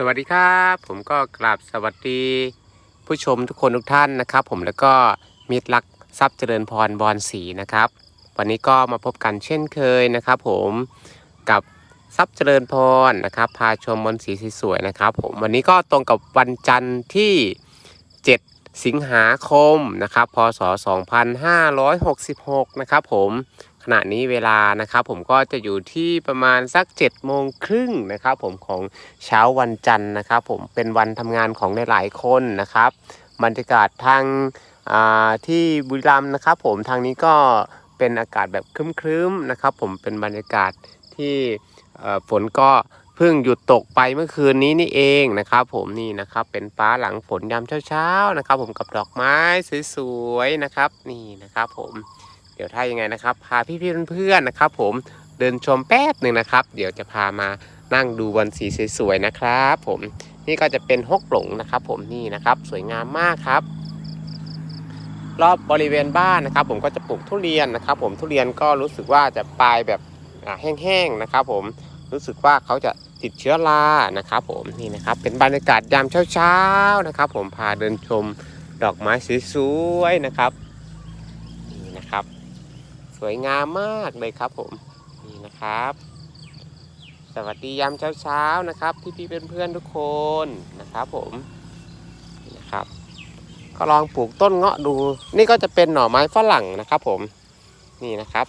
สวัสดีครับ ผมก็กราบสวัสดี ผู้ชมทุกคนทุกท่านนะครับ ผมแล้วก็มิตรรักทรัพย์เจริญพรบอลสีนะครับ วันนี้ก็มาพบกันเช่นเคยนะครับ ผมกับทรัพย์เจริญพรนะครับ พาชมบอลสีสวยๆนะครับ ผมวันนี้ก็ตรงกับวันจันทร์ที่ 7 สิงหาคมนะครับพศ2566 นะครับ ผม ณะนี้เวลานะครับผมก็จะอยู่ที่ประมาณสัก7โมงครึ่งนะครับผมของเช้าวันจันทร์นะครับผมเป็นวันทำงานของหลายๆคนนะครับบรรยากาศทางาที่บุรีรัมย์นะครับผมทางนี้ก็เป็นอากาศแบบครึ้มๆนะครับผมเป็นบรรยากาศที่ฝนก็เพิ่งหยุดตกไปเมื่อคืนนี้นี่เองนะครับ ผมนี่นะครับเป็นฟ้าหลังฝนยามเช้าๆนะครับ ผมกับดอกไม้สวยๆนะครับ นี่นะครับ ผม เดี๋ยวถ้ายังไงนะครับ พาพี่ๆเพื่อนๆนะครับ ผมเดินชมแป๊บหนึ่งนะครับ เดี๋ยวจะพามานั่งดูบอลสีสวยๆนะครับ ผมนี่ก็จะเป็นฮกหลงนะครับ ผมนี่นะครับสวยงามมากครับ รอบบริเวณบ้านนะครับ ผมก็จะปลูกทุเรียนนะครับ ผมทุเรียนก็รู้สึกว่าจะปลายแบบแห้งๆนะครับ ผมรู้สึกว่าเขาจะติดเชื้อรานะครับ ผมนี่นะครับ เป็นบรรยากาศยามเช้าๆนะครับ ผมพาเดินชมดอกไม้สวยๆนะครับ สวยงามมากเลยครับผมนี่นะครับ สวัสดียามเช้าๆนะครับ พี่ๆเพื่อนๆทุกคนนะครับผมนี่นะครับ ก็ลองปลูกต้นเงาะดู นี่ก็จะเป็นหน่อไม้ฝรั่งนะครับ ผมนี่นะครับ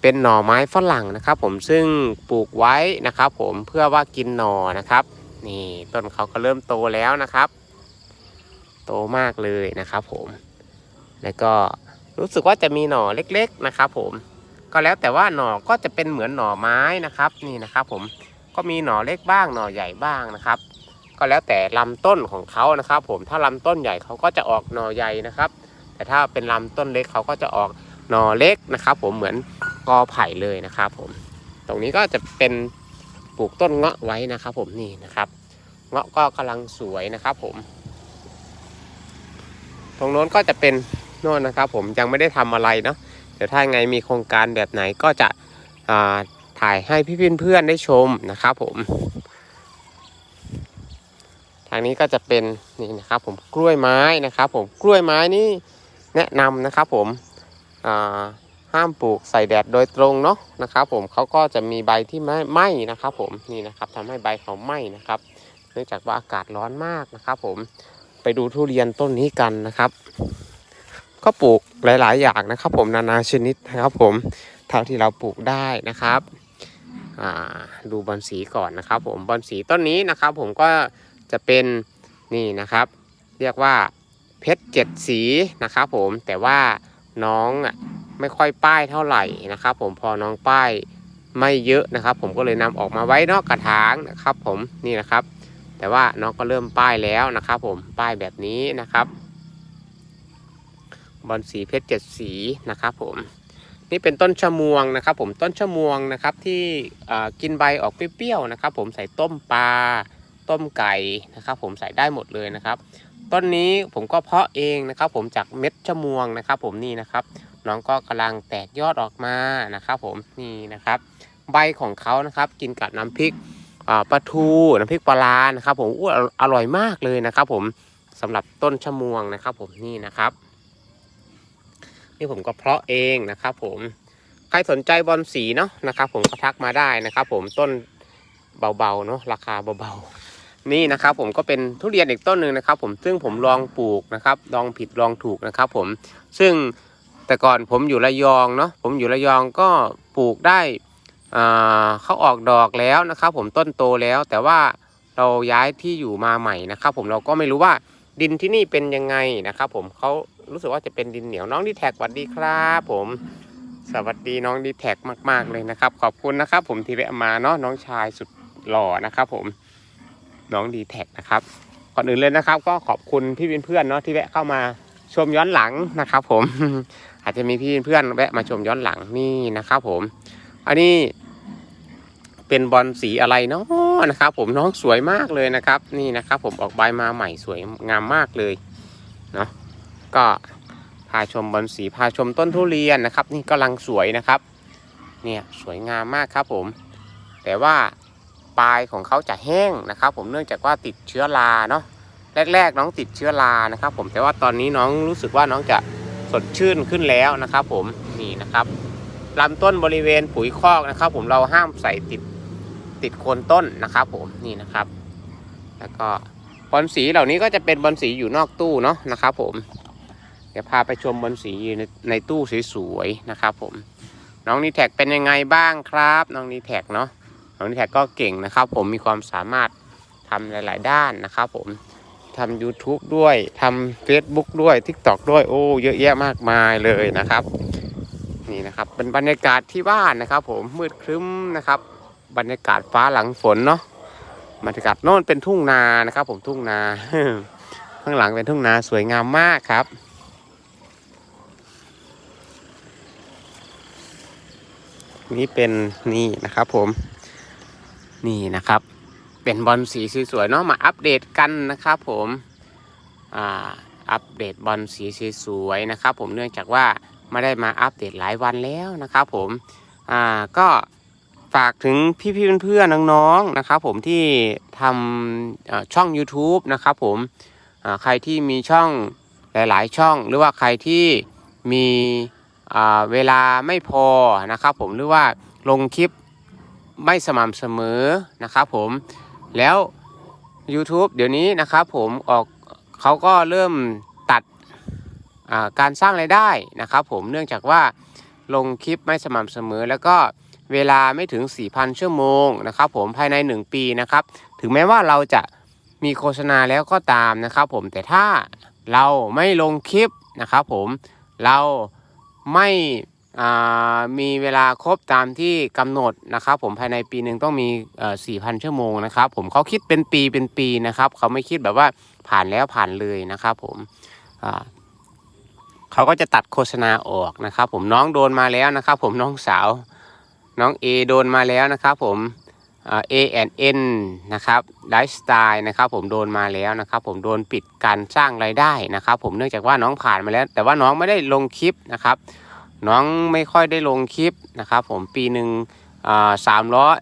เป็นหน่อไม้ฝรั่งนะครับ ผมซึ่งปลูกไว้นะครับ ผมเพื่อว่ากินหน่อนะครับ นี่ต้นเขาก็เริ่มโตแล้วนะครับ โตมากเลยนะครับ ผมแล้วก็ รู้สึกว่าจะมีหน่อเล็กๆนะครับ ผม ก็แล้วแต่ว่าหน่อก็จะเป็นเหมือนหน่อไม้นะครับ นี่นะครับ ผมก็มีหน่อเล็กบ้างหน่อใหญ่บ้างนะครับ ก็แล้วแต่ลำต้นของเขานะครับ ผมถ้าลำต้นใหญ่เขาก็จะออกหน่อใหญ่นะครับ แต่ถ้าเป็นลำต้นเล็กเขาก็จะออกหน่อเล็กนะครับ ผมเหมือนกอไผ่เลยนะครับ ผม ตรงนี้ก็จะเป็นปลูกต้นเงาะไว้นะครับ ผมนี่นะครับ เงาะก็กำลังสวยนะครับ ผม ตรงโน้นก็จะเป็น โน่นนะครับ ผมยังไม่ได้ทำอะไรเนาะเดี๋ยวถ้าไงมีโครงการแบบไหนก็จะถ่ายให้พี่เพื่อนๆได้ชมนะครับผม ทางนี้ก็จะเป็นนี่นะครับ ผมกล้วยไม้นะครับ ผมกล้วยไม้นี่แนะนำนะครับ ผมห้ามปลูกใส่แดดโดยตรงเนาะนะครับ ผมเขาก็จะมีใบที่ไหม้ไหม้นะครับ ผมนี่นะครับทำให้ใบเขาไหม้นะครับ เนื่องจากว่าอากาศร้อนมากนะครับ ผมไปดูทุเรียนต้นนี้กันนะครับ ก็ปลูกหลาย ๆ อย่างนะครับ ผมนานาชนิดนะครับ ผมเท่าที่เราปลูกได้นะครับดูบอนสีก่อนนะครับ ผมบอนสีต้นนี้นะครับ ผมก็จะเป็นนี่นะครับ เรียกว่าเพชรเจ็ดสีนะครับผมแต่ว่าน้องไม่ค่อยป้ายเท่าไหร่นะครับ ผมพอน้องป้ายไม่เยอะนะครับ ผมก็เลยนำออกมาไว้นอกกระถางนะครับ ผมนี่นะครับ แต่ว่าน้องก็เริ่มป้ายแล้วนะครับ ผมป้ายแบบนี้นะครับ บอลสีเพชรเจ็ดสีนะครับผมนี่เป็นต้นชะมวงนะครับ ผมต้นชะมวงนะครับที่กินใบออกเปรี้ยวๆนะครับ ผมใส่ต้มปลาต้มไก่นะครับ ผมใส่ได้หมดเลยนะครับ ต้นนี้ผมก็เพาะเองนะครับ ผมจากเม็ดชะมวงนะครับ ผมนี่นะครับ น้องก็กำลังแตกยอดออกมานะครับ ผมนี่นะครับ ใบของเขานะครับ กินกับน้ำพริกปลาทูน้ำพริกปลาร้านะครับ ผมอู้ออร่อยมากเลยนะครับ ผมสำหรับต้นชะมวงนะครับ ผมนี่นะครับ นี่ผมก็เพาะเองนะครับผมใครสนใจบอลสีเนาะนะครับ ผมก็ทักมาได้นะครับผมต้นเบาๆเนาะราคาเบาๆนี่นะครับผมก็เป็นทุเรียนอีกต้นหนึ่งนะครับ ผมซึ่งผมลองปลูกนะครับลองผิดลองถูกนะครับ ผมซึ่งแต่ก่อนผมอยู่ระยองเนาะผมอยู่ระยองก็ปลูกได้เขาออกดอกแล้วนะครับ ผมต้นโตแล้วแต่ว่าเราย้ายที่อยู่มาใหม่นะครับ ผมเราก็ไม่รู้ว่า ดินที่นี่เป็นยังไงนะครับ ผมเขารู้สึกว่าจะเป็นดินเหนียวน้องดีแท็กสวัสดีครับผมสวัสดีน้องดีแท็กมาก ๆเลยนะครับ ขอบคุณนะครับ ผมที่แวะมาเนาะน้องชายสุดหล่อนะครับ ผมน้องดีแท็กนะครับก่อนอื่นเลยนะครับ ก็ขอบคุณพี่เพื่อนเนาะที่แวะเข้ามาชมย้อนหลังนะครับ ผมอาจจะมีพี่เพื่อนแวะมาชมย้อนหลังนี่นะครับ ผม อันนี้ เป็นบอลสีอะไรเนาะนะครับ ผมน้องสวยมากเลยนะครับ นี่นะครับ ผมออกใบมาใหม่สวยงามมากเลยเนาะก็พาชมบอลสีพาชมต้นทุเรียนนะครับ นี่กำลังสวยนะครับ เนี่ยสวยงามมากครับผม แต่ว่าปลายของเขาจะแห้งนะครับ ผมเนื่องจากว่าติดเชื้อราเนาะแรก ๆ น้องติดเชื้อรานะครับ ผมแต่ว่าตอนนี้น้องรู้สึกว่าน้องจะสดชื่นขึ้นแล้วนะครับ ผมนี่นะครับลำต้นบริเวณปุ๋ยคอกนะครับ ผมเราห้ามใส่ติด ติดโคนต้นนะครับผมนี่นะครับ แล้วก็บอลสีเหล่านี้ก็จะเป็นบอลสีอยู่นอกตู้เนาะนะครับผมเดี๋ยวพาไปชมบอลสีในในตู้สวยๆนะครับผม น้องนีแท็กเป็นยังไงบ้างครับ น้องนีแท็กเนาะน้องนีแท็กก็เก่งนะครับ ผมมีความสามารถทำหลาย ๆ ด้านนะครับ ผมทำ YouTube ด้วยทำ Facebook ด้วย TikTok ด้วยโอ้เยอะแยะมากมายเลยนะครับ นี่นะครับเป็นบรรยากาศที่บ้านนะครับ ผมมืดครึ้มนะครับ บรรยากาศฟ้าหลังฝนเนาะบรรยากาศโน่นเป็นทุ่งนานะครับ ผมทุ่งนา ข้างหลังเป็นทุ่งนาสวยงามมากครับ นี่เป็นนี่นะครับผมนี่นะครับ เป็นบอลสีสวยๆเนาะมาอัปเดตกันนะครับ ผมอ่าอัปเดตบอลสีสวยๆนะครับ ผมเนื่องจากว่าไม่ได้มาอัปเดตหลายวันแล้วนะครับ ผมอ่าก็ ฝากถึงพี่ๆเพื่อนๆน้องๆนะครับผมที่ทำช่อง YouTube นะครับผมใครที่มีช่องหลายๆ ช่อง หรือว่าใครที่มีเวลาไม่พอนะครับผมหรือว่าลงคลิปไม่สม่ำเสมอนะครับผมแล้ว YouTube เดี๋ยวนี้นะครับผมออกเขาก็เริ่มตัดการสร้างรายได้นะครับผมเนื่องจากว่าลงคลิปไม่สม่ำเสมอแล้วก็ เวลาไม่ถึง 4,000 ชั่วโมงนะครับผมภายใน 1 ปีนะครับ ถึงแม้ว่าเราจะมีโฆษณาแล้วก็ตามนะครับผมแต่ถ้าเราไม่ลงคลิปนะครับผมเราไม่อ่ามีเวลาครบตามที่กำหนดนะครับผมภายในปีหนึ่งต้องมีเอ่อ4,000ชั่วโมงนะครับผมเขาคิดเป็นปีเป็นปีนะครับ เขาไม่คิดแบบว่าผ่านแล้วผ่านเลยนะครับผมอ่าเขาก็จะตัดโฆษณาออกนะครับผมน้องโดนมาแล้วนะครับผมน้องสาว น้อง A โดนมาแล้วนะครับผมอ่า A and N นะครับไลฟ์สไตล์นะครับผมโดนมาแล้วนะครับผมโดนปิดการสร้างรายได้นะครับผมเนื่องจากว่าน้องผ่านมาแล้ว แต่ว่าน้องไม่ได้ลงคลิปนะครับน้องไม่ค่อยได้ลงคลิปนะครับผมปีหนึ่งสามร้อย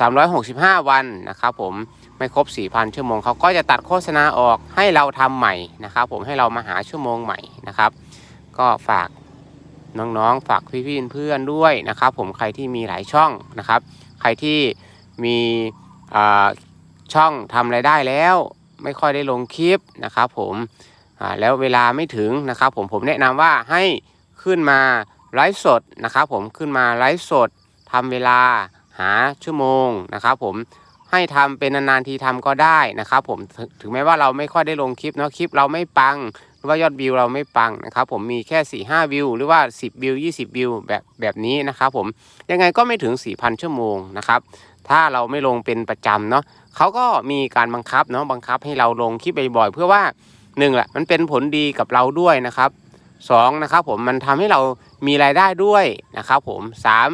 สามร้อยหกสิบห้าวันนะครับผมไม่ครบสี่พันชั่วโมงเขาก็จะตัดโฆษณาออกให้เราทำใหม่นะครับผมให้เรามาหาชั่วโมงใหม่นะครับ ก็ฝาก น้องๆ ฝากพี่ๆเพื่อนๆด้วยนะครับ ผมใครที่มีหลายช่องนะครับ ใครที่มีอ่าช่องทำรายได้แล้ว ไม่ค่อยได้ลงคลิปนะครับ ผมแล้วเวลาไม่ถึงนะครับ ผมผมแนะนำว่าให้ขึ้นมาไลฟ์สดนะครับ ผมขึ้นมาไลฟ์สดทำเวลาหาชั่วโมงนะครับผมให้ทำเป็นนานๆทีทำก็ได้นะครับผมถึงแม้ว่าเราไม่ค่อยได้ลงคลิปเนาะคลิปเราไม่ปัง รือว่ายอดวิวเราไม่ปังนะครับผมมีแค่4ี่ห้าวิว หรือว่า 10 วิว 20 วิวแบบแบบนี้นะครับผมยังไงก็ไม่ถึง 4,000 ชั่วโมงนะครับถ้าเราไม่ลงเป็นประจำเนาะเขาก็มีการบังคับเนาะบังคับให้เราลงคลิปบ่อยๆเพื่อว่าหนึ่งแหละมันเป็นผลดีกับเราด้วยนะครับสองนะครับผมมันทำให้เรามีรายได้ด้วยนะครับผมสาม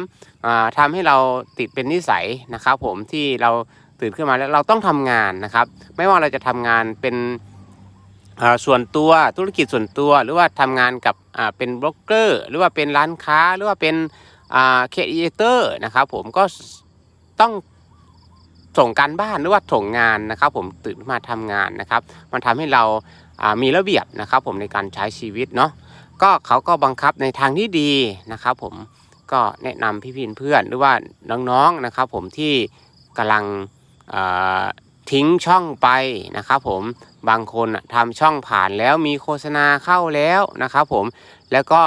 อ่าทำให้เราติดเป็นนิสัยนะครับผมที่เราตื่นขึ้นมาแล้วเราต้องทำงานนะครับ ไม่ว่าเราจะทำงานเป็น ส่วนตัวธุรกิจส่วนตัวหรือว่าทำงานกับเป็นบล็อกเกอร์ หรือว่าเป็นร้านค้าหรือว่าเป็นอ่าคเอเตอร์นะครับผมก็ต้องส่งการบ้านหรือว่าส่งงานนะครับ ผมตื่นมาทำงานนะครับ มันทำให้เรามีระเบียบนะครับ ผมในการใช้ชีวิตเนาะก็เขาก็บังคับในทางที่ดีนะครับ ผมก็แนะนำพี่พินเพื่อนหรือว่าน้องๆนะครับ ผมที่กำลัง ทิ้งช่องไปนะครับผมบางคนน่ะทำช่องผ่านแล้วมีโฆษณาเข้าแล้วนะครับผมแล้วก็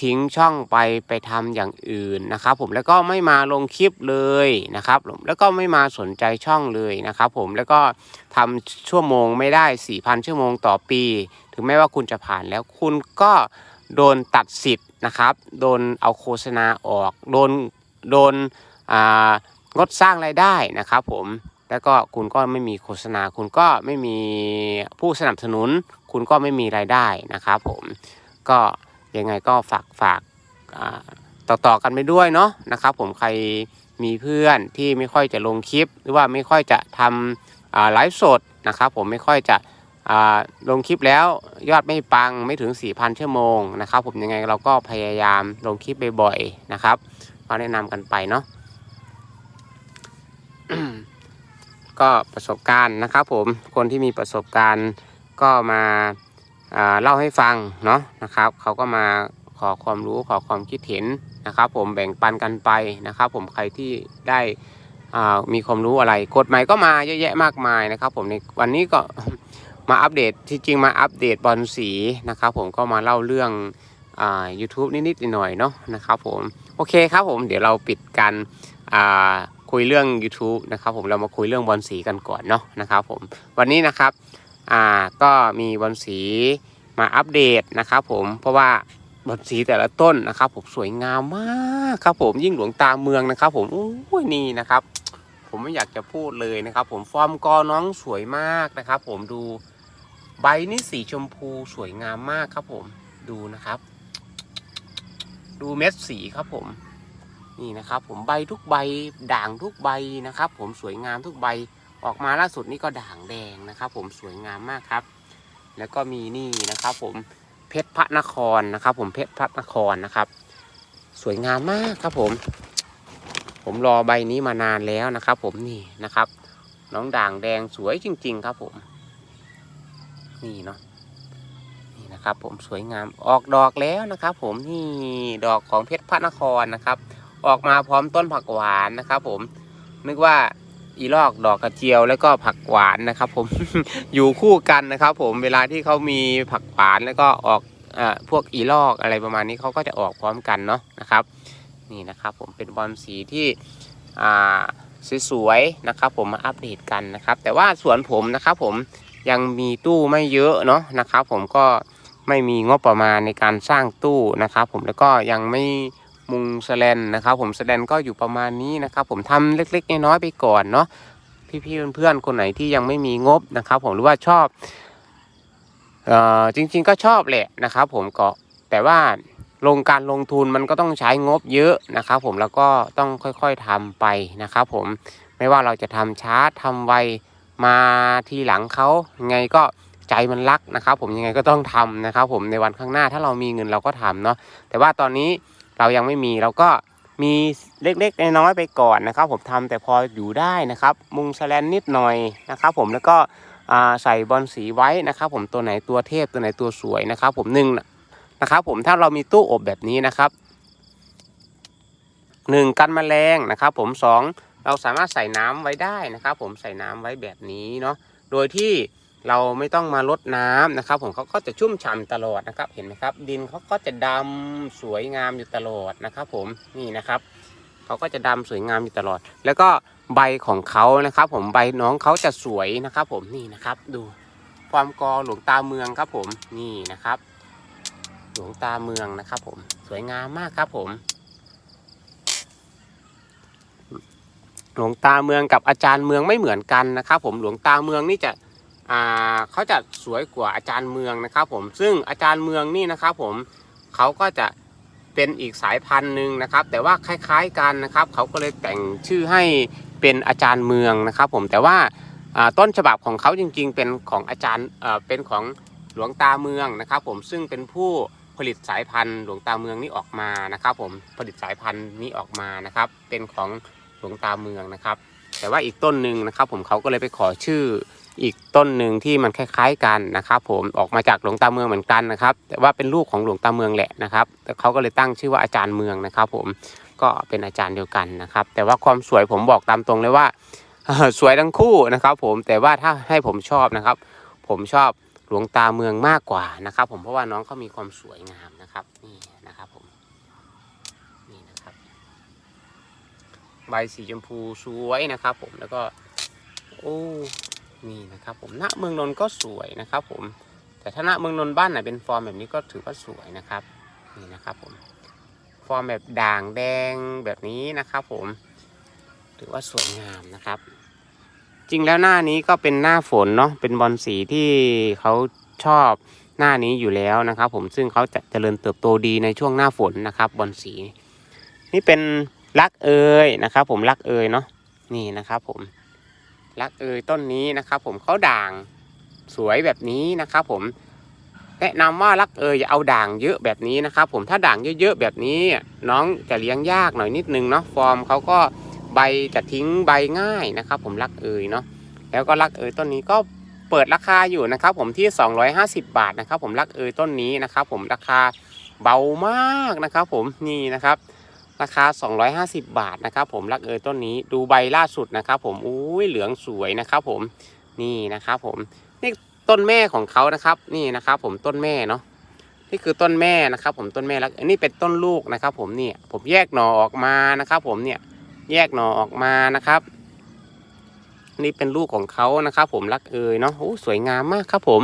ทิ้งช่องไปไปทำอย่างอื่นนะครับผมแล้วก็ไม่มาลงคลิปเลยนะครับแล้วก็ไม่มาสนใจช่องเลยนะครับผมแล้วก็ทำชั่วโมงไม่ได้ 4,000 ชั่วโมงต่อปี ถึงแม้ว่าคุณจะผ่านแล้วคุณก็โดนตัดสิทธิ์นะครับโดนเอาโฆษณาออก โดนโดนอ่างดสร้างรายได้นะครับผม แล้วก็คุณก็ไม่มีโฆษณา คุณก็ไม่มีผู้สนับสนุน คุณก็ไม่มีรายได้นะครับผมก็ยังไงก็ฝากฝากต่อต่อกันไปด้วยเนาะนะครับ ผมใครมีเพื่อนที่ไม่ค่อยจะลงคลิป หรือว่าไม่ค่อยจะทำไลฟ์สดนะครับ ผมไม่ค่อยจะลงคลิปแล้วยอดไม่ปังไม่ถึง 4,000 ชั่วโมงนะครับ ผมยังไงเราก็พยายามลงคลิปบ่อยๆนะครับก็แนะนำกันไปเนาะ ก็ประสบการณ์นะครับผมคนที่มีประสบการณ์ก็มาอ่าเล่าให้ฟังเนาะนะครับเขาก็มาขอความรู้ขอความคิดเห็นนะครับ ผมแบ่งปันกันไปนะครับ ผมใครที่ได้มีความรู้อะไรกฎใหม่ก็มาเยอะแยะมากมายนะครับ ผมในวันนี้ก็มาอัปเดตที่จริงมาอัปเดตบอลสีนะครับ ผมก็มาเล่าเรื่องอ่า YouTube นิดๆหน่อยๆเนาะนะครับ ผมโอเคครับผมเดี๋ยวเราปิดกันอ่า คุยเรื่อง YouTube นะครับผมเรามาคุยเรื่องบอลสีกันก่อนเนาะนะครับผมวันนี้นะครับอ่าก็มีบอลสีมาอัปเดตนะครับผมเพราะว่าบอลสีแต่ละต้นนะครับ ผมสวยงามมากครับผมยิ่งหลวงตาเมืองนะครับ ผมโอ้ยนี่นะครับ ผมไม่อยากจะพูดเลยนะครับ ผมฟอร์มกอน้องสวยมากนะครับ ผมดูใบนี่สีชมพูสวยงามมากครับผมดูนะครับ ดูเม็ดสีครับผม นี่นะครับ ผมใบทุกใบด่างทุกใบนะครับ ผมสวยงามทุกใบออกมาล่าสุดนี่ก็ด่างแดงนะครับ ผมสวยงามมากครับ แล้วก็มีนี่นะครับ ผมเพชรพระนครนะครับ ผมเพชรพระนครนะครับ สวยงามมากครับผม ผมรอใบนี้มานานแล้วนะครับ ผมนี่นะครับ น้องด่างแดงสวยจริง ๆ ครับผม นี่เนาะนี่นะครับ ผมสวยงามออกดอกแล้วนะครับ ผมนี่ดอกของเพชรพระนครนะครับ ออกมาพร้อมต้นผักหวานนะครับ ผมนึกว่าอีลอกดอกกระเจียวแล้วก็ผักหวานนะครับ ผมอยู่คู่กันนะครับ ผมเวลาที่เขามีผักหวานแล้วก็ออกอพวกอีลอกอะไรประมาณนี้เขาก็จะออกพร้อมกันเนาะนะครับ นี่นะครับ ผมเป็นบอลสีที่สวยๆนะครับ ผมมาอัปเดตกันนะครับ แต่ว่าสวนผมนะครับ ผมยังมีตู้ไม่เยอะเนาะนะครับ ผมก็ไม่มีงบประมาณในการสร้างตู้นะครับ ผมแล้วก็ยังไม่ มุงสแลนนะครับผมสแลนก็อยู่ประมาณนี้นะครับผมทำเล็กๆน้อยๆไปก่อนเนาะพี่ๆเพื่อนๆคนไหนที่ยังไม่มีงบนะครับ ผมหรือว่าชอบเอ่อจริง ๆ ก็ชอบแหละนะครับผมก็แต่ว่าลงการลงทุนมันก็ต้องใช้งบเยอะนะครับผมแล้วก็ต้องค่อยๆทำไปนะครับผมไม่ว่าเราจะทำช้าทำไวมาทีหลังเขาไงก็ใจมันรักนะครับ ผมยังไงก็ต้องทำนะครับ ผมในวันข้างหน้าถ้าเรามีเงินเราก็ทำเนาะแต่ว่าตอนนี้ เรายังไม่มีเราก็มีเล็กๆน้อยๆไปก่อนนะครับ ผมทำแต่พออยู่ได้นะครับ มุงแสลนนิดหน่อยนะครับ ผมแล้วก็ใส่บอลสีไว้นะครับ ผมตัวไหนตัวเทพตัวไหนตัวสวยนะครับ ผมหนึ่งนะครับ ผมถ้าเรามีตู้อบแบบนี้นะครับหนึ่งกันแมลงนะครับ ผมสองเราสามารถใส่น้ำไว้ได้นะครับ ผมใส่น้ำไว้แบบนี้เนาะโดยที่ เราไม่ต้องมาลดน้ำนะครับ ผมเขาก็จะชุ่มฉ่ำตลอดนะครับ เห็นไหมครับ ดินเขาก็จะดำสวยงามอยู่ตลอดนะครับ ผมนี่นะครับเขาก็จะดำสวยงามอยู่ตลอด แล้วก็ใบของเขานะครับ ผมใบน้องเขาจะสวยนะครับ ผมนี่นะครับ ดูความกอหลวงตาเมืองครับ ผมนี่นะครับ หลวงตาเมืองนะครับ ผมสวยงามมากครับ ผม หลวงตาเมืองกับอาจารย์เมืองไม่เหมือนกันนะครับ ผมหลวงตาเมืองนี่จะ อ่าเขาจะสวยกว่าอาจารย์เมืองนะครับผมซึ่งอาจารย์เมืองนี่นะครับผมเขาก็จะเป็นอีกสายพันธุ์หนึ่งนะครับ แต่ว่าคล้ายๆกันนะครับเขาก็เลยแต่งชื่อให้เป็นอาจารย์เมืองนะครับ ผมแต่ว่าต้นฉบับของเขาจริง ๆ เป็นของอาจารย์เอ่อเป็นของหลวงตาเมืองนะครับ ผมซึ่งเป็นผู้ผลิตสายพันธุ์หลวงตาเมืองนี้ออกมานะครับ ผมผลิตสายพันธุ์นี้ออกมานะครับ เป็นของหลวงตาเมืองนะครับ แต่ว่าอีกต้นหนึ่งนะครับ ผมเขาก็เลยไปขอชื่อ อีกต้นหนึ่งที่มันคล้ายๆกันนะครับ ผมออกมาจากหลวงตาเมืองเหมือนกันนะครับ แต่ว่าเป็นลูกของหลวงตาเมืองแหละนะครับแต่เขาก็เลยตั้งชื่อว่าอาจารย์เมืองนะครับ ผมก็เป็นอาจารย์เดียวกันนะครับ แต่ว่าความสวยผมบอกตามตรงเลยว่าสวยทั้งคู่นะครับ ผมแต่ว่าถ้าให้ผมชอบนะครับ ผมชอบหลวงตาเมืองมากกว่านะครับ ผมเพราะว่าน้องเขามีความสวยงามนะครับนี่นะครับผมนี่นะครับ ใบสีชมพูสวยนะครับ ผมแล้วก็โอ้ นี่นะครับผมณเมืองนนท์ก็สวยนะครับผมแต่ถ้าณเมืองนนท์บ้านไหนเป็นฟอร์มแบบนี้ก็ถือว่าสวยนะครับนี่นะครับผมฟอร์มแบบด่างแดงแบบนี้นะครับผมถือว่าสวยงามนะครับ จริงแล้วหน้านี้ก็เป็นหน้าฝนเนาะเป็นบอลสีที่เขาชอบหน้านี้อยู่แล้วนะครับ ผมซึ่งเขาจะเจริญเติบโตดีในช่วงหน้าฝนนะครับ บอลสี นี่เป็นรักเอยนะครับ ผมรักเอยเนาะนี่นะครับผม รักเอยต้นนี้นะครับ ผมเขาด่างสวยแบบนี้นะครับผมแนะนำว่ารักเอยอย่าเอาด่างเยอะแบบนี้นะครับผมถ้าด่างเยอะๆแบบนี้ น้องจะเลี้ยงยากหน่อยนิดนึงเนาะฟอร์มเขาก็ใบจะทิ้งใบง่ายนะครับ ผมรักเอยเนาะแล้วก็รักเอยต้นนี้ก็เปิดราคาอยู่นะครับ ผมที่ 250 บาทนะครับ ผมรักเอยต้นนี้นะครับ ผมราคาเบามากนะครับ ผมนี่นะครับ ราคา 250 บาทนะครับผมรักเอยต้นนี้ดูใบล่าสุดนะครับผมอุ้ยเหลืองสวยนะครับผมนี่นะครับผมนี่ต้นแม่ของเขานะครับนี่นะครับผมต้นแม่เนาะนี่คือต้นแม่นะครับ ผมต้นแม่แล้วอันนี้เป็นต้นลูกนะครับ ผมเนี่ยผมแยกหน่อออกมานะครับ ผมเนี่ยแยกหน่อออกมานะครับ นี่เป็นลูกของเขานะครับ ผมรักเอยเนาะโอ้สวยงามมากครับผม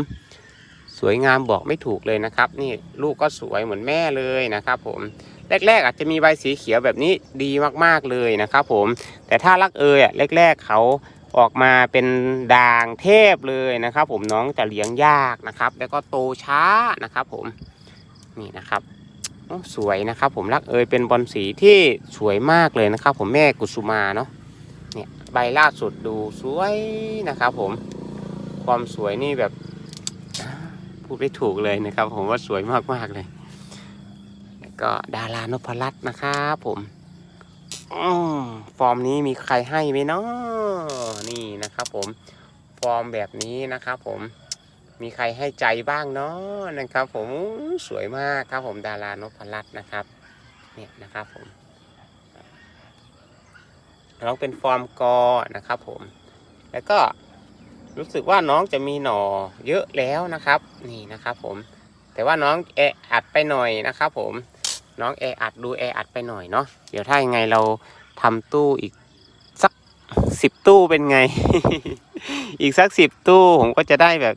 สวยงามบอกไม่ถูกเลยนะครับ นี่ลูกก็สวยเหมือนแม่เลยนะครับ ผม แรกๆอาจจะมีใบสีเขียวแบบนี้ดีมากๆเลยนะครับผมแต่ถ้ารักเอยอะแรก ๆเขาออกมาเป็นด่างเทพเลยนะครับ ผมน้องจะเลี้ยงยากนะครับ แล้วก็โตช้านะครับ ผมนี่นะครับโอ้สวยนะครับผมรักเอยเป็นบอลสีที่สวยมากเลยนะครับ ผมแม่กุสุมาเนาะเนี่ยใบล่าสุดดูสวยนะครับ ผมความสวยนี่แบบพูดไม่ถูกเลยนะครับ ผมว่าสวยมากๆเลย ก็ดารานพรัตน์นะครับผมอฟอร์มนี้มีใครให้ไหมเนาะนี่นะครับผม ฟอร์มแบบนี้นะครับผมมีใครให้ใจบ้างเนาะนะครับ ผมสวยมากครับผมดารานพรัตน์นะครับเนี่ยนะครับผมน้องเป็นฟอร์มกอนะครับผม แล้วก็รู้สึกว่าน้องจะมีหน่อเยอะแล้วนะครับ นี่นะครับผม แต่ว่าน้องแออัดไปหน่อยนะครับผม น้องแออัดดูแออัดไปหน่อยเนาะเดี๋ยวถ้ายังไงเราทำตู้อีกสักสิบตู้เป็นไง อีกสักสิบตู้ผมก็จะได้แบบ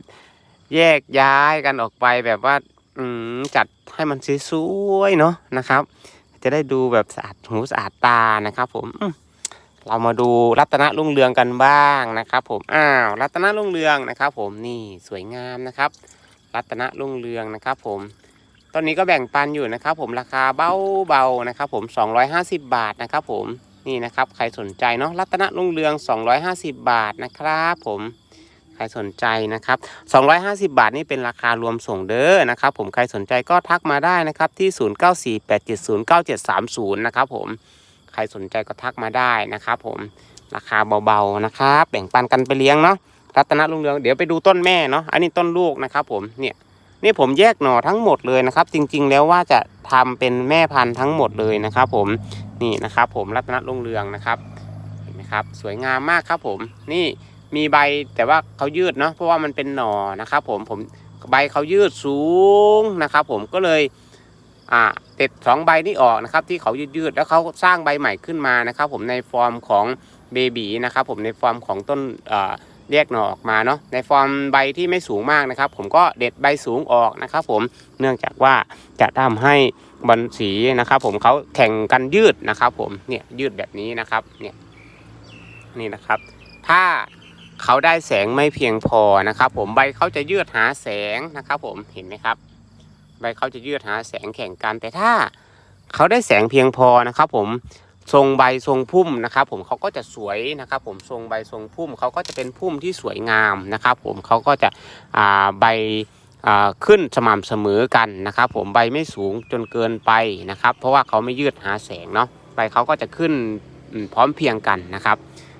แยกย้ายกันออกไปแบบว่า อืมจัดให้มันสวยๆเนาะนะครับ จะได้ดูแบบสะอาดหูสะอาดตานะครับ ผมอมเรามาดูรัตนรุ่งเรืองกันบ้างนะครับ ผมอ้าวรัตนรุ่งเรืองนะครับ ผมนี่สวยงามนะครับ รัตนรุ่งเรืองนะครับ ผม ตอนนี้ก็แบ่งปันอยู่นะครับ ผมราคาเบาๆนะครับ ผม 250 บาทนะครับ ผมนี่นะครับใครสนใจเนาะรัตนรุ่งเรือง 250 บาทนะครับ ผมใครสนใจนะครับ 250 บาทนี่เป็นราคารวมส่งเด้อนะครับ ผมใครสนใจก็ทักมาได้นะครับที่ 0948709730 นะครับ ผมใครสนใจก็ทักมาได้นะครับ ผมราคาเบาๆนะครับ แบ่งปันกันไปเลี้ยงเนาะรัตนรุ่งเรืองเดี๋ยวไปดูต้นแม่เนาะอันนี้ต้นลูกนะครับ ผมเนี่ย นี่ผมแยกหน่อทั้งหมดเลยนะครับ จริงๆ แล้วว่าจะทำเป็นแม่พันธุ์ทั้งหมดเลยนะครับ ผมนี่นะครับ ผมรัตนรุ่งเรืองนะครับเห็นไหมครับ สวยงามมากครับ ผมนี่มีใบแต่ว่าเขายืดเนาะเพราะว่ามันเป็นหน่อนะครับ ผมผมใบเขายืดสูงนะครับ ผมก็เลยอ่าเด็ดสองใบนี้ออกนะครับ ที่เขายืดๆแล้วเขาสร้างใบใหม่ขึ้นมานะครับ ผมในฟอร์มของเบบีนะครับ ผมในฟอร์มของต้นอ่า แยกหน่อออกมาเนาะในฟอร์มใบที่ไม่สูงมากนะครับ ผมก็เด็ดใบสูงออกนะครับ ผมเนื่องจากว่าจะทำให้บอลสีนะครับ ผมเขาแข่งกันยืดนะครับ ผมเนี่ยยืดแบบนี้นะครับเนี่ยนี่นะครับ ถ้าเขาได้แสงไม่เพียงพอนะครับ ผมใบเขาจะยืดหาแสงนะครับ ผมเห็นไหมครับ ใบเขาจะยืดหาแสงแข่งกันแต่ถ้าเขาได้แสงเพียงพอนะครับ ผม ทรงใบทรงพุ่มนะครับผมเขาก็จะสวยนะครับ ผมทรงใบทรงพุ่มเขาก็จะเป็นพุ่มที่สวยงามนะครับ ผมเขาก็จะใบขึ้นสม่ำเสมอกันนะครับ ผมใบไม่สูงจนเกินไปนะครับ เพราะว่าเขาไม่ยืดหาแสงเนาะใบเขาก็จะขึ้นพร้อมเพียงกันนะครับ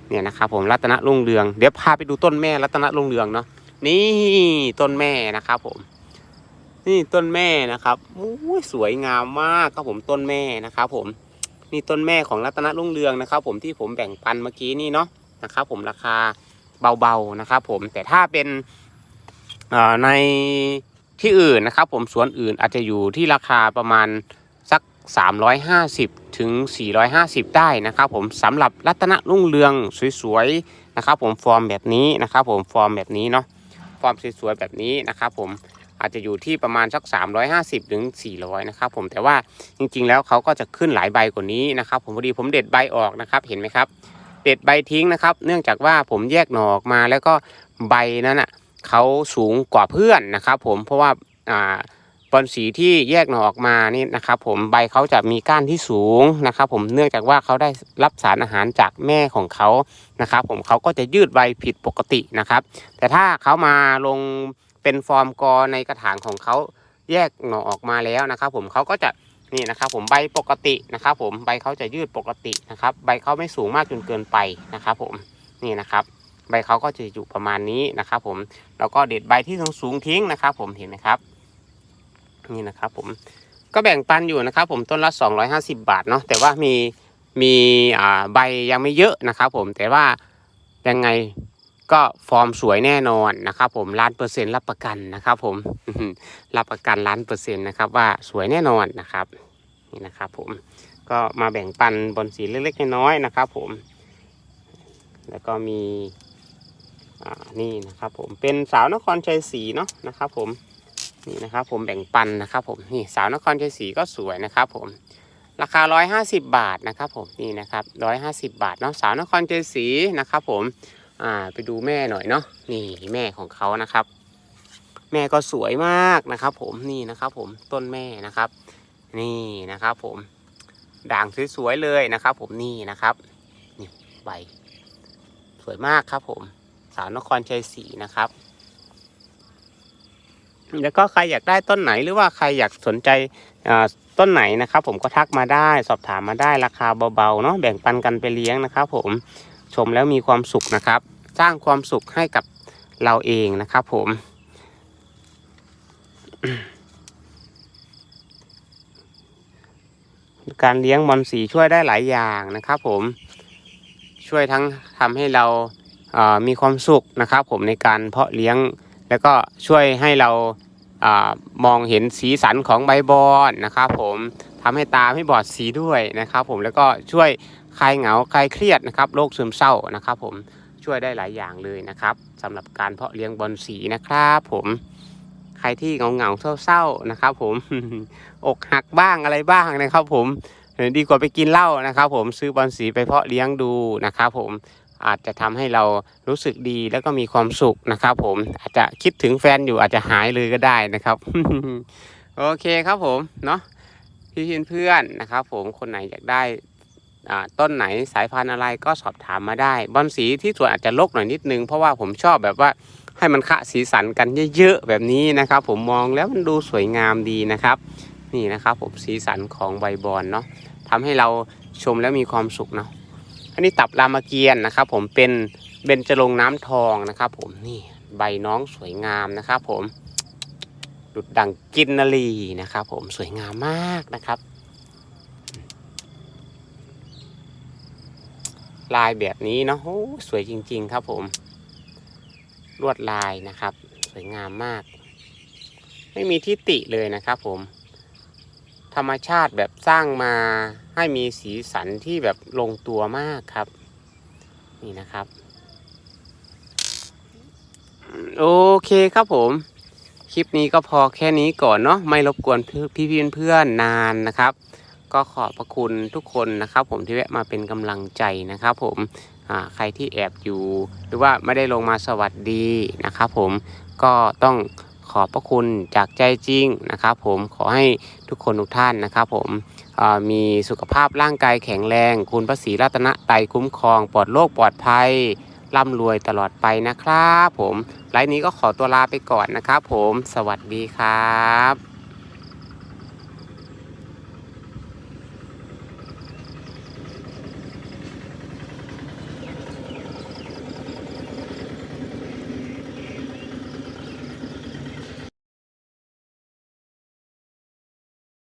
เนี่ยนะครับ ผมรัตนรุ่งเรืองเดี๋ยวพาไปดูต้นแม่รัตนรุ่งเรืองเนาะนี่ต้นแม่นะครับ ผม นี่ต้นแม่นะครับโอ้ยสวยงามมากครับผมต้นแม่นะครับ ผม นี่ต้นแม่ของรัตนรุ่งเรืองนะครับ ผมที่ผมแบ่งปันเมื่อกี้นี่เนาะนะครับผมราคาเบาๆนะครับ ผมแต่ถ้าเป็นในที่อื่นนะครับ ผมสวนอื่นอาจจะอยู่ที่ราคาประมาณสัก 350 ถึง 450 ได้นะครับ ผมสำหรับรัตนรุ่งเรืองสวยๆนะครับ ผมฟอร์มแบบนี้นะครับ ผมฟอร์มแบบนี้เนาะฟอร์มสวยๆแบบนี้นะครับ ผม อาจจะอยู่ที่ประมาณสัก 350ถึง400 นะครับผมแต่ว่าจริงๆ แล้วเขาก็จะขึ้นหลายใบกว่านี้นะครับ ผมพอดีผมเด็ดใบออกนะครับเห็นไหมครับ เด็ดใบทิ้งนะครับ เนื่องจากว่าผมแยกหน่อออกมาแล้วก็ใบนั้นอะเขาสูงกว่าเพื่อนนะครับ ผมเพราะว่าอ่าบอลสีที่แยกหน่อออกมานี่นะครับ ผมใบเขาจะมีก้านที่สูงนะครับ ผมเนื่องจากว่าเขาได้รับสารอาหารจากแม่ของเขานะครับ ผมเขาก็จะยืดใบผิดปกตินะครับ แต่ถ้าเขามาลง เป็นฟอร์มกอในกระถางของเขาแยกหน่อออกมาแล้วนะครับ ผมเขาก็จะนี่นะครับ ผมใบปกตินะครับ ผมใบเขาจะยืดปกตินะครับ ใบเขาไม่สูงมากจนเกินไปนะครับ ผมนี่นะครับ ใบเขาก็จะอยู่ประมาณนี้นะครับ ผมแล้วก็เด็ดใบที่สูงทิ้งนะครับ ผมเห็นไหมครับ นี่นะครับ ผมก็แบ่งปันอยู่นะครับ ผมต้นละ 250 บาทเนาะแต่ว่ามีมีอ่าใบยังไม่เยอะนะครับ ผมแต่ว่ายังไง ก็ฟอร์มสวยแน่นอนนะครับ ผมล้านเปอร์เซ็นต์รับประกันนะครับ ผมรับประกันล้านเปอร์เซ็นต์นะครับ ว่าสวยแน่นอนนะครับนี่นะครับ ผมก็มาแบ่งปันบอนสีเล็กๆน้อยๆนะครับ ผม แล้วก็มีอ่านี่นะครับ ผมเป็นสาวนครชัยศรีเนาะนะครับ ผมนี่นะครับ ผมแบ่งปันนะครับ ผมนี่สาวนครชัยศรีก็สวยนะครับ ผมราคา 150 บาทนะครับ ผมนี่นะครับ150 บาทเนาะสาวนครชัยศรีนะครับ ผม อ่า ไปดูแม่หน่อยเนาะนี่แม่ของเขานะครับ แม่ก็สวยมากนะครับ ผมนี่นะครับ ผมต้นแม่นะครับ นี่นะครับ ผมด่างสวยๆเลยนะครับ ผมนี่นะครับนี่ใบสวยมากครับ ผม สาวนครชัยศรีนะครับ แล้วก็ใครอยากได้ต้นไหนหรือว่าใครอยากสนใจต้นไหนนะครับ ผมก็ทักมาได้ สอบถามมาได้ราคาเบาๆเนาะแบ่งปันกันไปเลี้ยงนะครับ ผม ชมแล้วมีความสุขนะครับ สร้างความสุขให้กับเราเองนะครับผม การเลี้ยงบอลสีช่วยได้หลายอย่างนะครับผม ช่วยทั้งทำให้เราเอ่อมีความสุขนะครับผมในการเพาะเลี้ยง แล้วก็ช่วยให้เรา มองเห็นสีสันของใบบอนนะครับผมทำให้ตาไม่บอดสีด้วยนะครับผมแล้วก็ช่วยคลายเหงาคลายเครียดนะครับโรคซึมเศร้านะครับผมช่วยได้หลายอย่างเลยนะครับสำหรับการเพาะเลี้ยงบอลสีนะครับผมใครที่เหงาเหงาๆเศร้าๆนะครับ ผมอกหักบ้างอะไรบ้างนะครับ ผมดีกว่าไปกินเหล้านะครับ ผมซื้อบอลสีไปเพาะเลี้ยงดูนะครับ ผม อาจจะทำให้เรารู้สึกดีแล้วก็มีความสุขนะครับผมอาจจะคิดถึงแฟนอยู่อาจจะหายเลยก็ได้นะครับ โอเคครับผมเนาะพี่เพื่อนๆนะครับ ผมคนไหนอยากได้ต้นไหนสายพันธุ์อะไรก็สอบถามมาได้ บอลสีที่สวนอาจจะรกหน่อยนิดนึง เพราะว่าผมชอบแบบว่าให้มันคะสีสันกันเยอะๆแบบนี้นะครับ ผมมองแล้วมันดูสวยงามดีนะครับ นี่นะครับผมสีสันของใบบอนเนาะทำให้เราชมแล้วมีความสุขเนาะ อันนี้ตับรามเกียรตินะครับผมเป็นเบญจรงน้ำทองนะครับ ผมนี่ใบน้องสวยงามนะครับ ผมดุดดังกินนารีนะครับ ผมสวยงามมากนะครับ ลายแบบนี้เนาะโอ้สวยจริง ๆ ครับ ผม ลวดลายนะครับ สวยงามมาก ไม่มีที่ติเลยนะครับ ผม ธรรมชาติแบบสร้างมาให้มีสีสันที่แบบลงตัวมากครับ นี่นะครับ โอเคครับผม คลิปนี้ก็พอแค่นี้ก่อนเนาะไม่รบกวนพี่พี่เพื่อนๆนานนะครับ ก็ขอบพระคุณทุกคนนะครับ ผมที่แวะมาเป็นกำลังใจนะครับผมอ่าใครที่แอบอยู่ หรือว่าไม่ได้ลงมาสวัสดีนะครับผมก็ต้อง ขอบพระคุณจากใจจริงนะครับผมขอให้ทุกคนทุกท่านนะครับผมมีสุขภาพร่างกายแข็งแรง คุณพระศรีรัตนไตรคุ้มครอง ปลอดโรคปลอดภัยร่ำรวยตลอดไปนะครับผมไลฟ์นี้ก็ขอตัวลาไปก่อนนะครับผมสวัสดีครับ